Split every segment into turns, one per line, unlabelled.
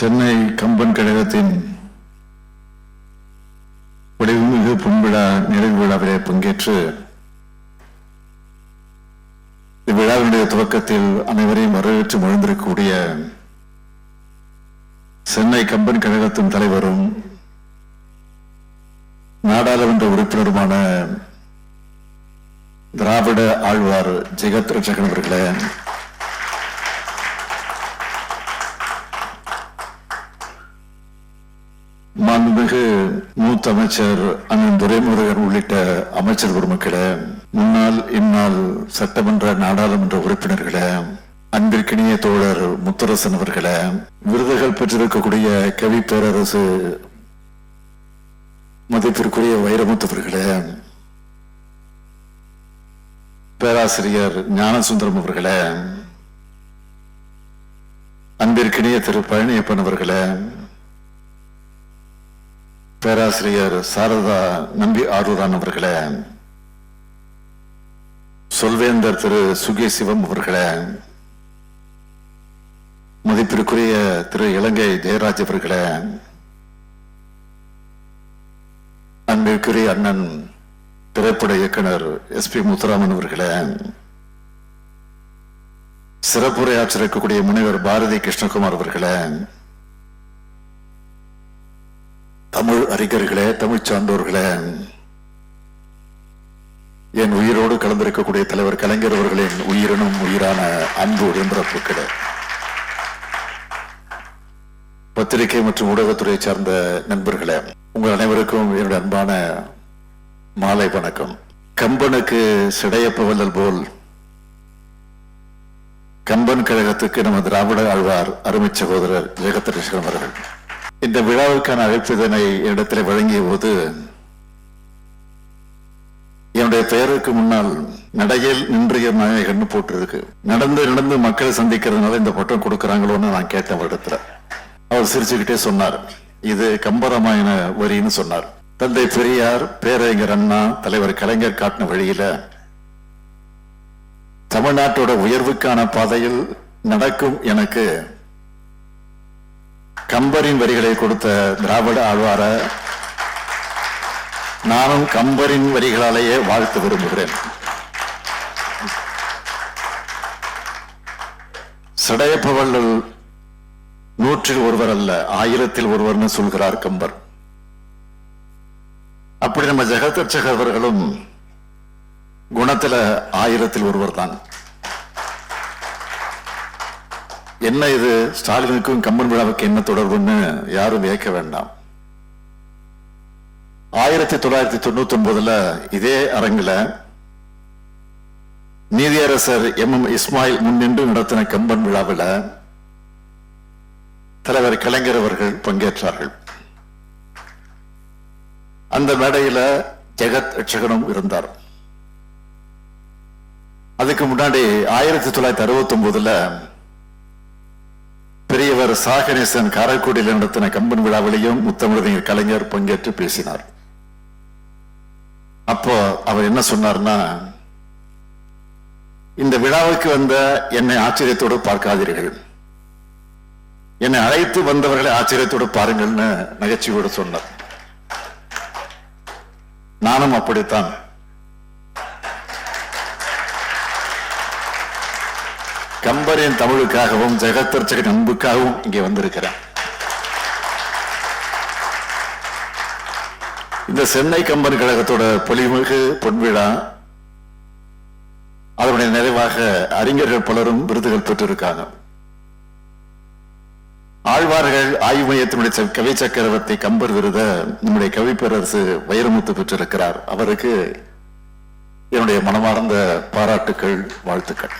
சென்னை கம்பன் கழகத்தின் வடிவுமிகு பொன்விழா நிறைவு விழாவிலே பங்கேற்று இவ்விழாவினுடைய துவக்கத்தில் அனைவரையும் வரவேற்று மகிழ்ந்திருக்கக்கூடிய சென்னை கம்பன் கழகத்தின் தலைவரும் நாடாளுமன்ற உறுப்பினருமான திராவிட ஆழ்வார் ஜெகத் ரட்சகன் அவர்களே மாண்புமிகு மூத்த அமைச்சர் அண்ணன் துரைமுருகன் உள்ளிட்ட அமைச்சர் பெருமக்களே முன்னாள் இந்நாள் சட்டமன்ற நாடாளுமன்ற உறுப்பினர்களே அன்பிற்கினிய தோழர் முத்தரசன் அவர்களே விருதுகள் பெற்றிருக்கக்கூடிய கவி பேரரசு மதிப்பிற்குரிய வைரமுத்தவர்களே பேராசிரியர் ஞானசுந்தரம் அவர்களே அன்பிற்கினிய திரு பழனியப்பன் அவர்களே பேராசிரியர் சாரதா நம்பி ஆரூரான் அவர்களே சொல்வேந்தர் திரு சுகி சிவம் அவர்களே மதிப்பிற்குரிய திரு இலங்கை ஜெயராஜ் அவர்களே அன்பிற்குரிய அண்ணன் திரைப்பட இயக்குனர் எஸ் பி முத்துராமன் அவர்களே சிறப்புரையாற்றிருக்கக்கூடிய முனைவர் பாரதி கிருஷ்ணகுமார் அவர்களே தமிழ் அறிஞர்களே தமிழ் சான்றோர்களே என் உயிரோடு கலந்திருக்கக்கூடிய தலைவர் கலைஞர் அவர்களின் உயிரினும் உயிரான அன்பு உடன்பிறப்புகளே பத்திரிகை மற்றும் ஊடகத்துறை சார்ந்த நண்பர்களே உங்கள் அனைவருக்கும் என்னுடைய அன்பான மாலை வணக்கம். கம்பனுக்கு சிடையப்ப வல்லல் போல் கம்பன் கழகத்துக்கு நமது திராவிட ஆழ்வார் அருமை சகோதரர் ஜெகத்தரசன் அவர்கள் இந்த விழாவுக்கான அழைப்பிதனை என்னிடத்தில் வழங்கிய போது என்னுடைய பெயருக்கு முன்னால் நடையில் நின்றிய நாயகன்னு போட்டிருக்கு. நடந்து நடந்து மக்களை சந்திக்கிறதுனால இந்த பட்டம் கொடுக்கறாங்களோன்னு நான் கேட்டேன் அவரிடத்துல அவர் சிரிச்சுக்கிட்டே சொன்னார். இது கம்பராமாயண வரின்னு சொன்னார். தந்தை பெரியார் பேரறிஞர் அண்ணா தலைவர் கலைஞர் காட்டின வழியில தமிழ்நாட்டோட உயர்வுக்கான பாதையில் நடக்கும் எனக்கு கம்பரின் வரிகளை கொடுத்த திராவிட ஆழ்வார நானும் கம்பரின் வரிகளாலேயே வாழ்த்து விரும்புகிறேன். சடையப்பவள்ளல் நூற்றில் ஒருவர் அல்ல ஆயிரத்தில் ஒருவர்னு சொல்கிறார் கம்பர். அப்படி நம்ம ஜெகதர்ச்சகவர்களும் குணத்துல ஆயிரத்தில் ஒருவர் தான் என்ன இது? ஸ்டாலினுக்கும் கம்பன் விழாவுக்கு என்ன தொடர்புன்னு யாரும் வியக்க வேண்டாம். ஆயிரத்தி தொள்ளாயிரத்தி தொண்ணூத்தி ஒன்பதுல இதே அரங்குல நீதியரசர் எம். எம். இஸ்மாயில் முன்னின்று நடத்தின கம்பன் விழாவில் தலைவர் கலைஞர் அவர்கள் பங்கேற்றார்கள். அந்த மேடையில ஜெகத் ரட்சகனும் இருந்தார். அதுக்கு முன்னாடி ஆயிரத்தி தொள்ளாயிரத்தி அறுபத்தி ஒன்பதுல பெரியவர் சாகணேசன் காரைக்குடியில் நடத்தின கம்பன் விழாவிலையும் முத்தமிழறிஞர் கலைஞர் பங்கேற்று பேசினார். அப்போ அவர் என்ன சொன்னார்னா இந்த விழாவுக்கு வந்த என்னை ஆச்சரியத்தோடு பார்க்காதீர்கள். என்னை அழைத்து வந்தவர்களை ஆச்சரியத்தோடு பாருங்கள்னு நகைச்சுவையோடு சொன்னார். நானும் அப்படித்தான். கம்பரின் தமிழுக்காகவும் ஜெகத்தர்ச்சகன் அன்புக்காகவும் இங்கே வந்திருக்கிறேன் இந்த சென்னை கம்பன் கழகத்தோட பொலிமிகு பொன்விழா அதனுடைய நிறைவாக அறிஞர்கள் பலரும் விருதுகள் பெற்றிருக்காங்க. ஆழ்வார்கள் ஆய்வு மையத்தினுடைய கவி சக்கரவர்த்தி கம்பர் விருத நம்முடைய கவிப்பேரரசு வைரமுத்து பெற்றிருக்கிறார். அவருக்கு என்னுடைய மனமார்ந்த பாராட்டுக்கள் வாழ்த்துக்கள்.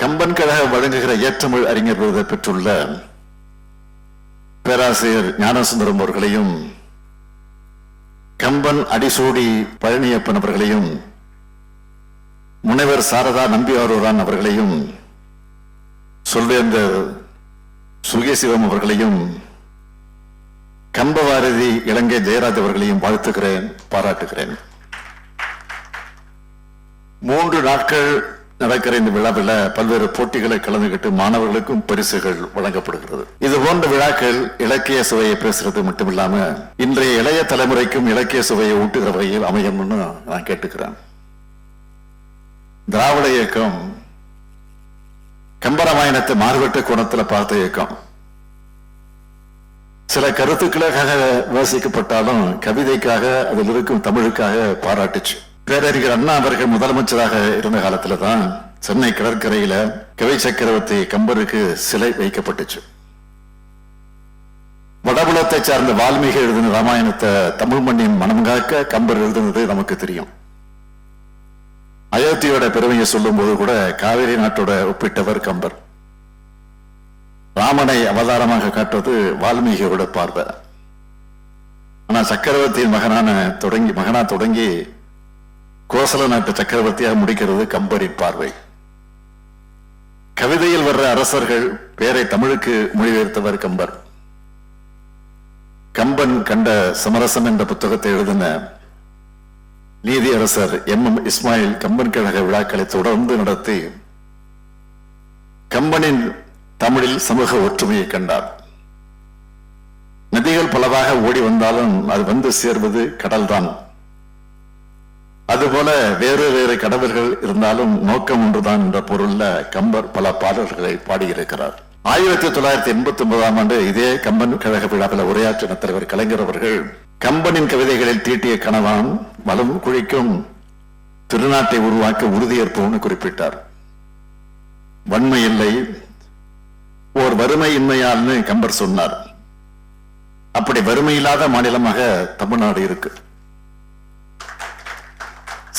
கம்பன் வழங்குகிற ஏற்றமிழ் அறிஞர் விருதை பெற்றுள்ள பேராசிரியர் ஞானசுந்தரம் அவர்களையும் கம்பன் அடிசூடி பழனியப்பன் அவர்களையும் முனைவர் சாரதா நம்பியாரூரான் அவர்களையும் சொல்வேந்தர் சுகேசிவம் அவர்களையும் கம்பவாரதி இலங்கை ஜெயராஜ் அவர்களையும் வாழ்த்துகிறேன் பாராட்டுகிறேன். மூன்று நாட்கள் நடக்கிற இந்த விழாவில் பல்வேறு போட்டிகளை கலந்துகிட்டு மாணவர்களுக்கும் பரிசுகள் வழங்கப்படுகிறது. இது போன்ற விழாக்கள் இலக்கிய சுவையை பேசுறது மட்டுமில்லாம இன்றைய இளைய தலைமுறைக்கும் இலக்கிய சுவையை ஊட்டுகிற வகையில் அமையணும்னு நான் கேட்டுக்கிறேன். திராவிட இயக்கம் கம்பராமாயணத்தை மாறுபட்ட கோணத்துல பார்த்த இயக்கம். சில கருத்துக்களுக்காக விமர்சிக்கப்பட்டாலும் கவிதைக்காக அதில் இருக்கும் தமிழுக்காக பாராட்டுச்சு. பேரறிஞர் அண்ணா அவர்கள் முதலமைச்சராக இருந்த காலத்துல தான் சென்னை கடற்கரையில கவி சக்கரவர்த்தி கம்பருக்கு சிலை வைக்கப்பட்டுச்சு. வடபுலத்தை சார்ந்த வால்மீகி எழுதின ராமாயணத்தை தமிழ் மண்ணின் மனம் காக்க கம்பர் எழுதுனது நமக்கு தெரியும். அயோத்தியோட பெருமையை சொல்லும் போது கூட காவிரி நாட்டோட ஒப்பிட்டவர் கம்பர். ராமனை அவதாரமாக காட்டுவது வால்மீகியோட பார்வை. ஆனா சக்கரவர்த்தியின் மகனான தொடங்கி மகனா தொடங்கி கோசல நாட்டு சக்கரவர்த்தியாக முடிக்கிறது கம்பரின் பார்வை. கவிதையில் வர்ற அரசர்கள் பேரை தமிழுக்கு மொழிபெயர்த்தவர் கம்பர். கம்பன் கண்ட சமரசம் என்ற புத்தகத்தை எழுதின நீதியரசர் எம். எம். இஸ்மாயில் கம்பன் கழக விழாக்களை தொடர்ந்து நடத்தி கம்பனின் தமிழில் சமூக ஒற்றுமையை கண்டார். நதிகள் பலவாக ஓடி வந்தாலும் அது வந்து சேர்வது கடல்தான். அதுபோல வேறு வேறு கடவுள்கள் இருந்தாலும் நோக்கம் ஒன்றுதான் என்ற பொருள்ல கம்பர் பல பாடல்களை பாடியிருக்கிறார். ஆயிரத்தி தொள்ளாயிரத்தி எண்பத்தி ஒன்பதாம் ஆண்டு இதே கம்பன் கழக விழாவில் உரையாற்றின தலைவர் கலைஞர் அவர்கள் கம்பனின் கவிதைகளில் தீட்டிய கணவான் வலம் குழிக்கும் திருநாட்டை உருவாக்க உறுதியேற்போம்னு குறிப்பிட்டார். வன்மை இல்லை ஓர் வறுமை இன்மையால்னு கம்பர் சொன்னார். அப்படி வறுமை இல்லாத மாநிலமாக தமிழ்நாடு இருக்கு.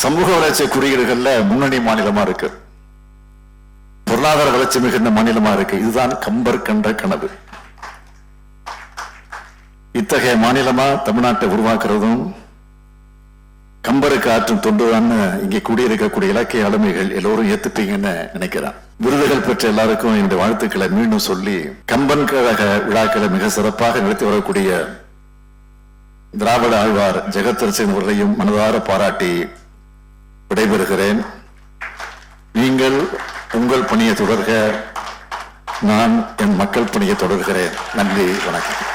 சமூக வளர்ச்சி குறியீடுகள்ல முன்னணி மாநிலமா இருக்கு. பொருளாதார வளர்ச்சி மிகுந்த மாநிலமா இருக்கு. இதுதான் கம்பர் கண்ட கனவு. இத்தகைய மாநிலமா தமிழ்நாட்டை உருவாக்குறதும் கம்பருக்கு ஆற்றும் தொண்டுதான்னு இங்கே கூடியிருக்கக்கூடிய இலக்கிய ஆளுமைகள் எல்லோரும் ஏத்துப்பீங்கன்னு நினைக்கிறேன். விருதுகள் பெற்ற எல்லாருக்கும் என்னுடைய வாழ்த்துக்களை மீண்டும் சொல்லி கம்பன் கழக விழாக்களை மிக சிறப்பாக நடத்தி வரக்கூடிய திராவிட ஆழ்வார் ஜெகத்தரசன் அவர்களையும் மனதார பாராட்டி விடைபெறுகிறேன். நீங்கள் உங்கள் பணியை தொடர்க. நான் என் மக்கள் பணியை தொடர்கிறேன். நன்றி வணக்கம்.